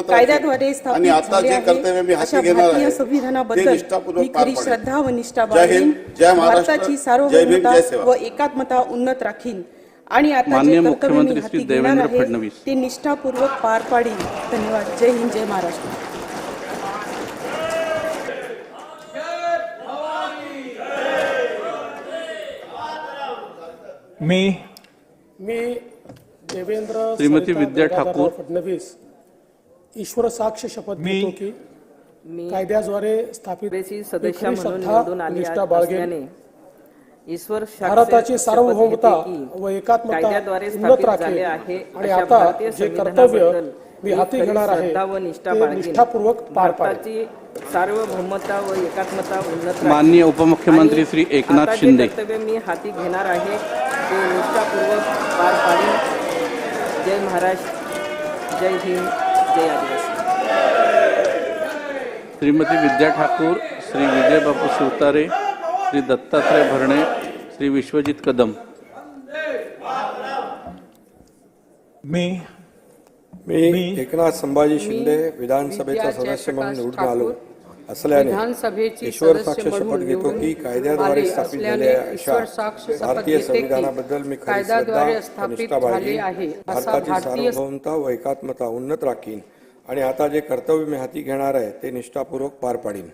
कायद्याद्वारे. स्थापित आणि आता झाले जे आहे, कर्तव्य मी अशा हाती घेणार भारतीय आहे ते संविधानाबद्दल निष्ठापूर्वक मी पार खरी पाडेल. श्रद्धा व निष्ठा जय हिंद, बाळगीन जय महाराष्ट्र, भारताची जय भीम, सार्वभौमता. व एकात्मता उन्नत राखीन आणि आता जे कर्तव्य मी मुख्यमंत्री हाती श्री घेणार देवेंद्र आहे फडणवीस. ते निष्ठापूर्वक पार पाडीन धन्यवाद जय हिंद जय महाराष्ट्र मी मी देवेंद्र श्रीमती विद्या ठाकूर. फडणवीस ईश्वर साक्ष शपथ मी. घेतो की मी कायद्याद्वारे स्थापित सदस्य म्हणून श्रद्धा, निवडून आली निष्ठा बाळगेन ईश्वर भारताची सार्वभौमता व एकात्मता कायद्याद्वारे उन्नत स्थापित राखेल झाले आहे आणि अशा आता भारतीय जे कर्तव्य मी हाती घेणार आहे. निष्ठापूर्वक पार भारताची सार्वभौमता व एकात्मता उन्नत. माननीय उपमुख्यमंत्री श्री एकनाथ शिंदे. कर्तव्य मी हाती घेणार आहे ते निष्ठापूर्वक पार पाडीन जय महाराष्ट्र जय हिंद जय आदिवासी श्रीमती विद्या ठाकूर श्री विजय बापू शिवतारे श्री दत्तात्रय भरणे श्री विश्वजित कदम। मी मी एकनाथ संभाजी शिंदे विधानसभेचा सदस्य म्हणून निवडून आलो. असल्याने ईश्वर साक्ष शपथ घेतो की कायद्याद्वारे स्थापित झालेल्या अशा भारतीय संविधानाबद्दल मी खरी श्रद्धा निष्ठा बाळगीन. भारताची भारतीय सार्वभौमता व एकात्मता उन्नत राखीन आणि आता जे कर्तव्य मी हाती घेणार आहे ते निष्ठापूर्वक पार पाडीन.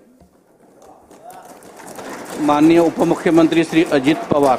माननीय उपमुख्यमंत्री श्री अजित पवार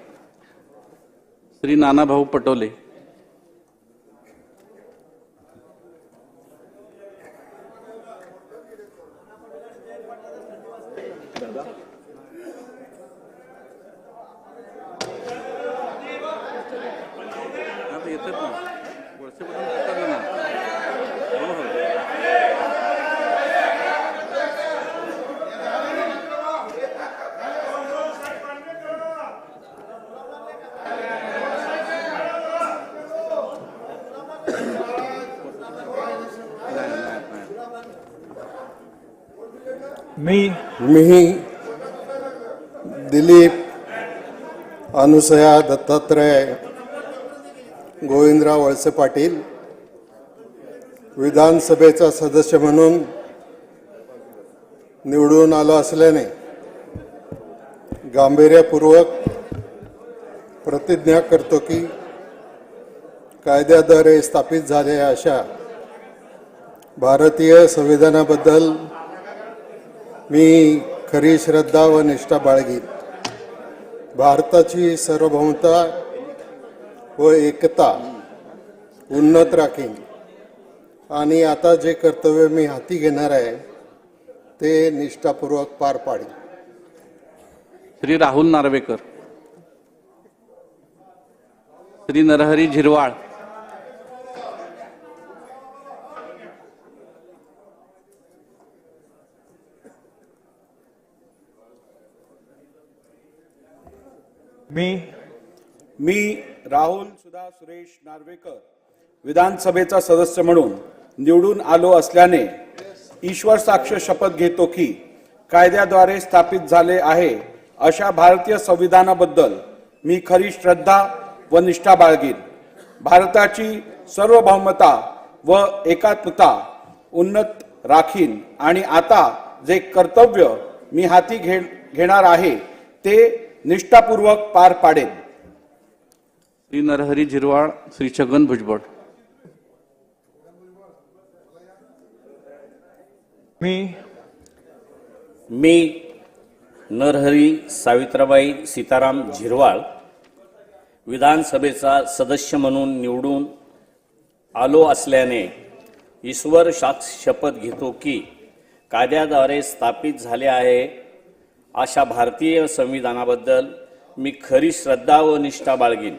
श्री नानाभाऊ पटोले आता येतात ना. वळसे पाटील येतात ना. हो, मी मी दिलीप अनुसया दत्तात्रय गोविंदराव वळसे पाटील विधानसभेचा सदस्य म्हणून निवडून आलो असल्याने गांभीर्यपूर्वक प्रतिज्ञा करतो की कायद्याद्वारे स्थापित झालेल्या अशा भारतीय संविधानाबद्दल मी खरी श्रद्धा व निष्ठा बाळगीन. भारताची सार्वभौमता व एकता उन्नत राखीन. आणि आता जे कर्तव्य मी हाती घेणार आहे ते निष्ठापूर्वक पार पाडीन. श्री राहुल नार्वेकर. श्री नरहरी झिरवाळ. मी मी राहुल सुधा सुरेश नार्वेकर विधानसभेचा सदस्य म्हणून निवडून आलो असल्याने ईश्वर साक्ष शपथ घेतो की कायद्याद्वारे स्थापित झाले आहे अशा भारतीय संविधानाबद्दल मी खरी श्रद्धा व निष्ठा बाळगीन. भारताची सार्वभौमता व एकात्मता उन्नत राखीन आणि आता जे कर्तव्य मी हाती घे घेणार आहे ते निष्ठापूर्वक पार पाडेन. श्री नरहरी झिरवाळ श्री छगन भुजबळ. मी मी नरहरी सावित्राबाई सीताराम झिरवाळ विधानसभेचा सदस्य म्हणून निवडून आलो असल्याने ईश्वर साक्ष शपथ घेतो की कायद्याद्वारे स्थापित झाले आहे अशा भारतीय संविधानाबद्दल मी खरी श्रद्धा व निष्ठा बाळगीन.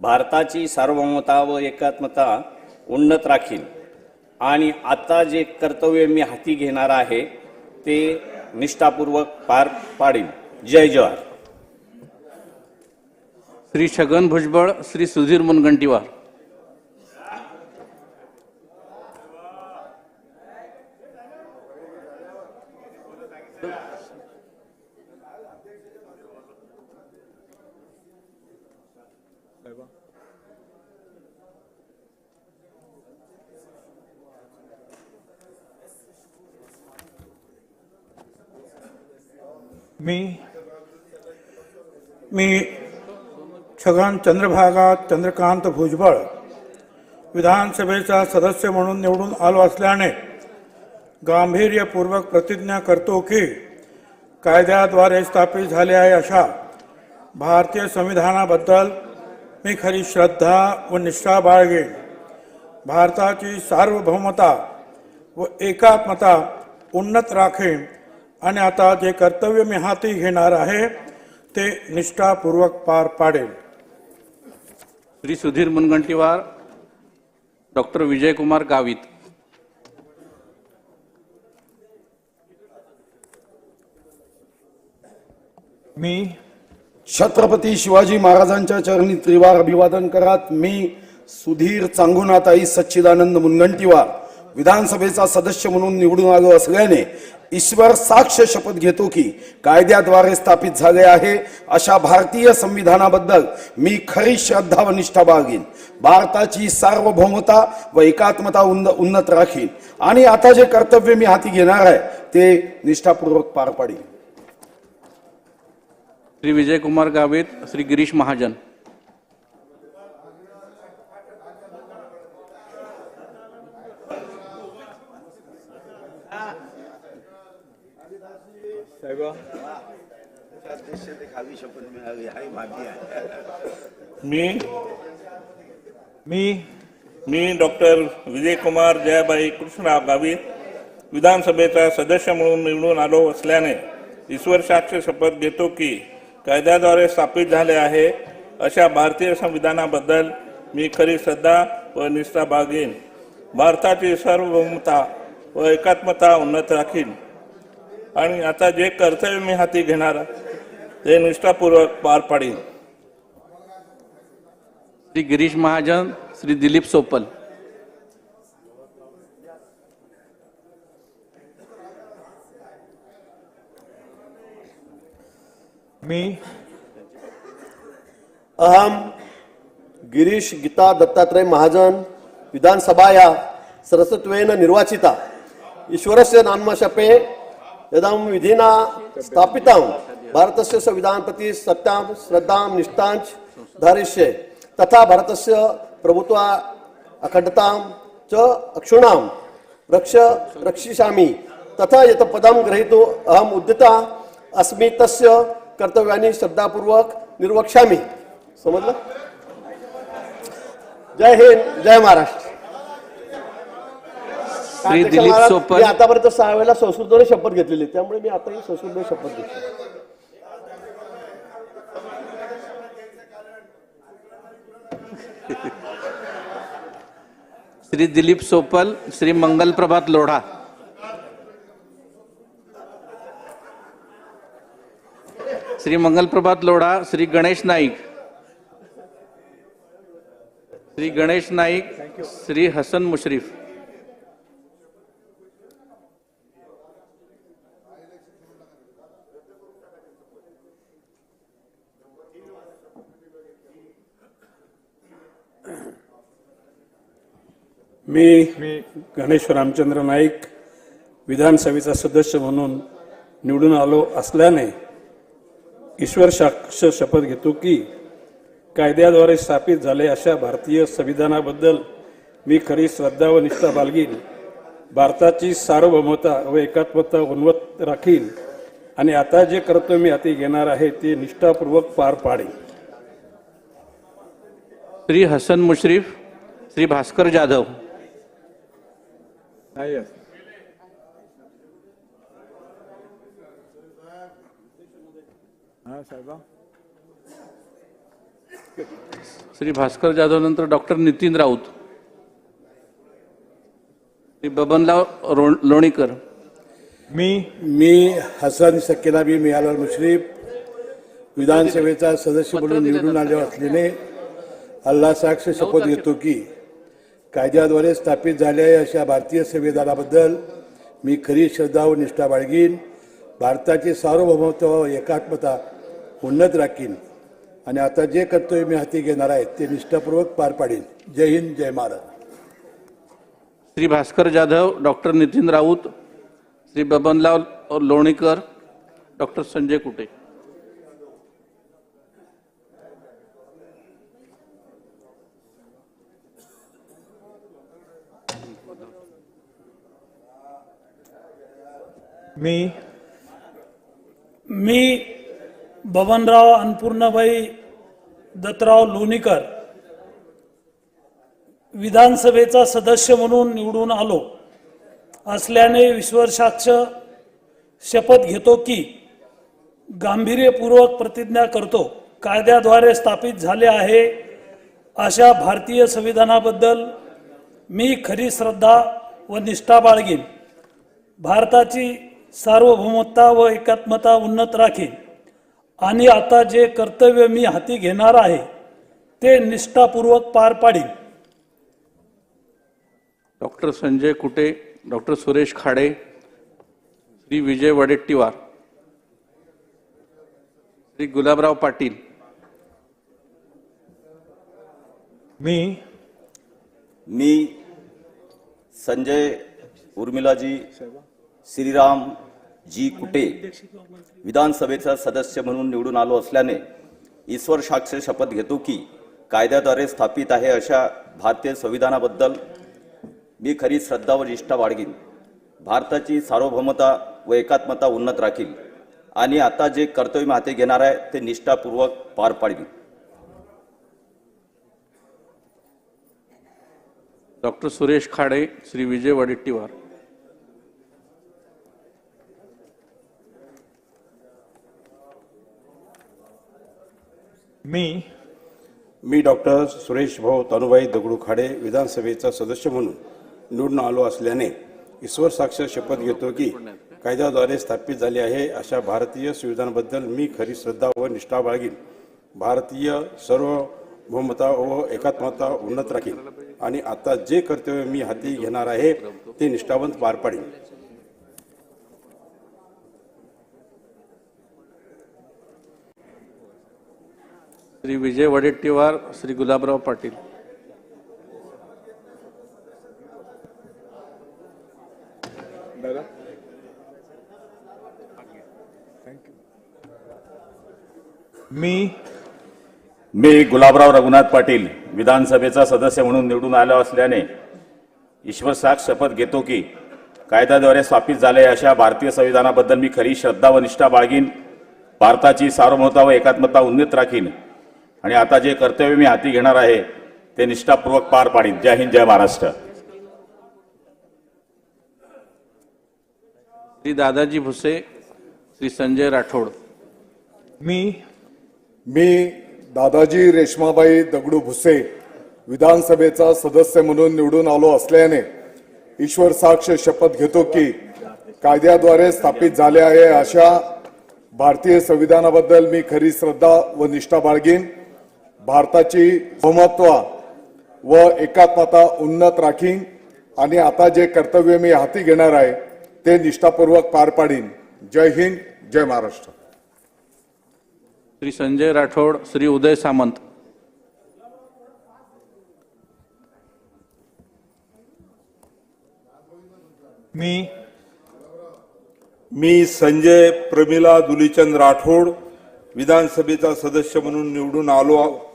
भारताची सार्वभौमता व एकात्मता उन्नत राखीन. आणि आता जे कर्तव्य मी हाती घेणार आहे ते निष्ठापूर्वक पार पाडीन. जय जवाहर. श्री छगन भुजबळ श्री सुधीर मुनगंटीवार मी मी छगन चंद्रभागा चंद्रकांत भुजबळ विधानसभेचा सदस्य म्हणून निवडून आलो असल्याने गांभीर्यपूर्वक प्रतिज्ञा करतो की कायद्याद्वारे स्थापित झाले आहे अशा भारतीय संविधानाबद्दल मी खरी श्रद्धा व निष्ठा बाळगेन. भारताची सार्वभौमता व एकात्मता उन्नत राखेन आणि आता जे कर्तव्य मी हाती घेणार आहे ते निष्ठापूर्वक पार पाडेल. श्री सुधीर मुनगंटीवार डॉक्टर विजयकुमार गावित. मी छत्रपती शिवाजी महाराजांच्या चरणी त्रिवार अभिवादन करत मी सुधीर चांगुनाताई सच्चिदानंद मुनगंटीवार. विधानसभेचा सदस्य म्हणून निवडून आलो असल्याने ईश्वर साक्ष शपथ घेतो की कायद्याद्वारे स्थापित झाले आहे. अशा भारतीय संविधानाबद्दल मी खरी श्रद्धा व निष्ठा बाळगीन. भारताची सार्वभौमता व एकात्मता उन्न उन्नत राखीन. आणि आता जे कर्तव्य मी हाती घेणार आहे ते निष्ठापूर्वक पार पाडीन. श्री विजयकुमार गावित श्री गिरीश महाजन. मी? मी? मी डॉक्टर विजयकुमार जयाबाई कृष्णराव गावित विधानसभेचा सदस्य म्हणून निवडून आलो असल्याने ईश्वर साक्ष शपथ घेतो की कायद्याद्वारे स्थापित झाले आहे अशा भारतीय संविधानाबद्दल मी खरी श्रद्धा व निष्ठा बाळगेन. भारताची सार्वभौमता व एकात्मता उन्नत राखीन. आणि आता जे कर्तव्य मी हाती घेणार ते निष्ठापूर्वक पार पाडीन. श्री गिरीश महाजन श्री दिलीप सोपल. मी अहम गिरीश गीता दत्तात्रय महाजन विधानसभाया सरस्वत्वेन निर्वाचिता. ईश्वरस्य नामशपे यदं विधिना स्थापितां। भारतस्य संविधान प्रति सत्यां श्रद्धां निष्ठाञ्च धारिष्ये तथा भारतस्य प्रभुत्वा अखण्डतां च अक्षुणां। रक्ष रक्षिष्यामि। तथा यत् पदं ग्रहीतु अहम् उद्यता अस्मि तस्य कर्तव्यानि श्रद्धापूर्वक निर्वक्ष्यामि। समजलं? जय हिंद जय महाराष्ट्र। श्री दिलीप मी सोपल आतापर्यंत सहा वेळेला संस्कृतने शपथ घेतलेली त्यामुळे मी आताही संस्कृतने शपथ घेतली. श्री दिलीप सोपल श्री मंगल प्रभात लोढा. श्री मंगल प्रभात लोढा श्री गणेश नाईक. श्री गणेश नाईक श्री हसन मुश्रीफ. मी गणेश रामचंद्र नाईक विधानसभेचा सदस्य म्हणून निवडून आलो असल्याने ईश्वर साक्ष शपथ घेतो की कायद्याद्वारे स्थापित झाले अशा भारतीय संविधानाबद्दल मी खरी श्रद्धा व निष्ठा बाळगीन. भारताची सार्वभौमता व एकात्मता उन्वत राखीन. आणि आता जे कर्तव्य मी हाती घेणार आहे ते निष्ठापूर्वक पार पाडेन. श्री हसन मुश्रीफ श्री भास्कर जाधव. श्री भास्कर जाधव नंतर डॉक्टर नितीन राऊत. श्री बबनराव रो- लोणीकर. मी मी हसन सकिनाबी मियालाल मुश्रीफ विधानसभेचा सदस्य म्हणून निवडून आले असल्याने अल्ला साक्ष शपथ घेतो की कायद्याद्वारे स्थापित झालेल्या अशा भारतीय संविधानाबद्दल मी खरी श्रद्धा व निष्ठा बाळगीन. भारताची सार्वभौमत्व व एकात्मता उन्नत राखीन. आणि आता जे कर्तव्य मी हाती घेणार आहे ते निष्ठापूर्वक पार पाडीन. जय हिंद जय महाराज श्री भास्कर जाधव डॉक्टर नितीन राऊत श्री बबनलाल लोणीकर डॉक्टर संजय कुटे. मी मी बबनराव अन्नपूर्णाबाई दत्तराव लोणीकर विधानसभेचा सदस्य म्हणून निवडून आलो. असल्याने विश्वासाक्ष शपथ घेतो की गांभीर्यपूर्वक प्रतिज्ञा करतो. कायद्याद्वारे स्थापित झाले आहे अशा भारतीय संविधानाबद्दल मी खरी श्रद्धा व निष्ठा बाळगीन. भारताची सार्वभौमत्ता व एकात्मता उन्नत राखीन आणि आता जे कर्तव्य मी हाती घेणार आहे ते निष्ठापूर्वक पार पाडीन. Doctor Sanjay Kute doctor Suresh Khade Shri Vijay Vadettiwar Shri Gulabrao Patil. मी मी संजय उर्मिलाजी श्रीराम जी कुटे विधानसभेचा सदस्य म्हणून निवडून आलो असल्याने ईश्वर साक्ष शपथ घेतो की कायद्याद्वारे स्थापित आहे अशा भारतीय संविधानाबद्दल मी खरी श्रद्धा व निष्ठा बाळगीन. भारताची सार्वभौमता व एकात्मता उन्नत राखील आणि आता जे कर्तव्य मी हाती घेणार आहे ते निष्ठापूर्वक पार पाडीन डॉक्टर सुरेश खाडे श्री विजय वडेट्टीवार. मी मी डॉक्टर सुरेश भाऊ तनुबाई दगडू खाडे विधानसभेचा सदस्य म्हणून निवडून आलो असल्याने ईश्वर साक्ष शपथ घेतो की कायद्याद्वारे स्थापित झाले आहे अशा भारतीय संविधानाबद्दल मी खरी श्रद्धा व निष्ठा बाळगीन. भारतीय सार्वभौमता व एकात्मता उन्नत राखीन. आणि आता जे कर्तव्य मी हाती घेणार आहे ते निष्ठावंत पार पाडीन. श्री विजय वडेट्टीवार श्री गुलाबराव पाटील. मी मी गुलाबराव रघुनाथ पाटील विधानसभेचा सदस्य म्हणून निवडून आलो असल्याने ईश्वर साक्ष शपथ घेतो की कायद्याद्वारे स्थापित झाले अशा भारतीय संविधानाबद्दल मी खरी श्रद्धा व निष्ठा बाळगीन भारताची सार्वभौमता व एकात्मता उन्नत राखीन. आणि आता जे कर्तव्य मी हाती घेणार आहे ते निष्ठापूर्वक पार पाडीन. जय हिंद जय महाराष्ट्र. श्री दादाजी भुसे श्री संजय राठोड. मी मी दादाजी रेश्माबाई दगडू भुसे विधानसभेचा सदस्य म्हणून निवडून आलो असल्याने ईश्वर साक्ष शपथ घेतो की कायद्याद्वारे स्थापित झाले आहे अशा भारतीय संविधानाबद्दल मी खरी श्रद्धा व निष्ठा बाळगीन. भारताची बहुमत्व व एकात्मता उन्नत राखीन आणि आता जे कर्तव्य मी हाती घेणार आहे ते निष्ठापूर्वक पार पाडीन. जय हिंद जय महाराष्ट्र. श्री संजय राठोड श्री उदय सामंत. मी मी संजय प्रमिला दुलीचंद राठोड विधानसभेचा सदस्य म्हणून निवडून आलो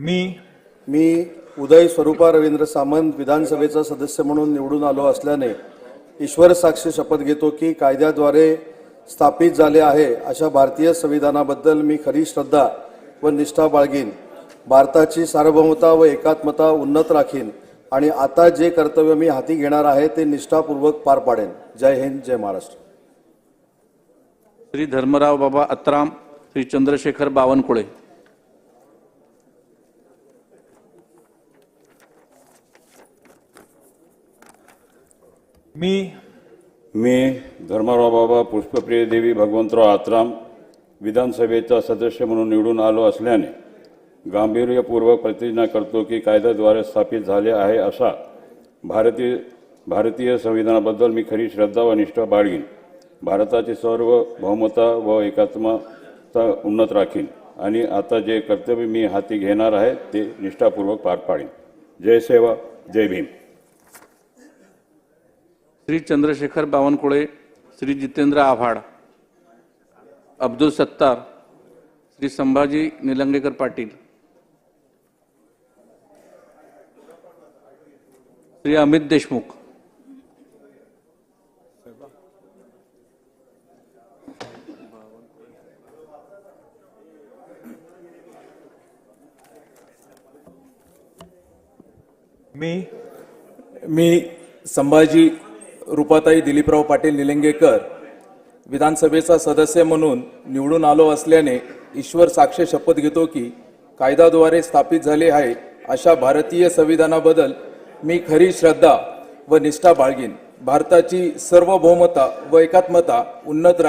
मी मी उदय स्वरूपा रवींद्र सामंत विधानसभेचा सदस्य म्हणून निवडून आलो असल्याने ईश्वर साक्ष शपथ घेतो की कायद्याद्वारे स्थापित झाले आहे अशा भारतीय संविधानाबद्दल मी खरी श्रद्धा व निष्ठा बाळगीन. भारताची सार्वभौमता व एकात्मता उन्नत राखीन आणि आता जे कर्तव्य मी हाती घेणार आहे ते निष्ठापूर्वक पार पाडेन. जय हिंद जय महाराष्ट्र. श्री धर्मराव बाबा अत्राम श्री चंद्रशेखर बावनकुळे. मी मी धर्मराव बाबा पुष्पप्रिय देवी भगवंतराव आत्राम विधानसभेचा सदस्य म्हणून निवडून आलो असल्याने गांभीर्यपूर्वक प्रतिज्ञा करतो की कायद्याद्वारे स्थापित झाले आहे असा भारतीय भारतीय संविधानाबद्दल मी खरी श्रद्धा व निष्ठा बाळगीन. भारताची सर्व बहुमता व एकात्मता उन्नत राखीन आणि आता जे कर्तव्य मी हाती घेणार आहे ते निष्ठापूर्वक पार पाडीन. जय सेवा जय भीम. श्री चंद्रशेखर बावनकुळे, श्री जितेंद्र आव्हाड, अब्दुल सत्तार, श्री संभाजी निलंगेकर पाटील, श्री अमित देशमुख. मी मी संभाजी रुपाताई दिलीपराव पाटील निलंगेकर विधानसभेचा सदस्य म्हणून निवडून आलो असल्याने ईश्वर साक्ष शपथ घेतो की कायद्याद्वारे स्थापित झाले आहे अशा भारतीय संविधानाबद्दल मी खरी श्रद्धा व निष्ठा बाळगीन. भारताची सार्वभौमता व एकात्मता उन्नत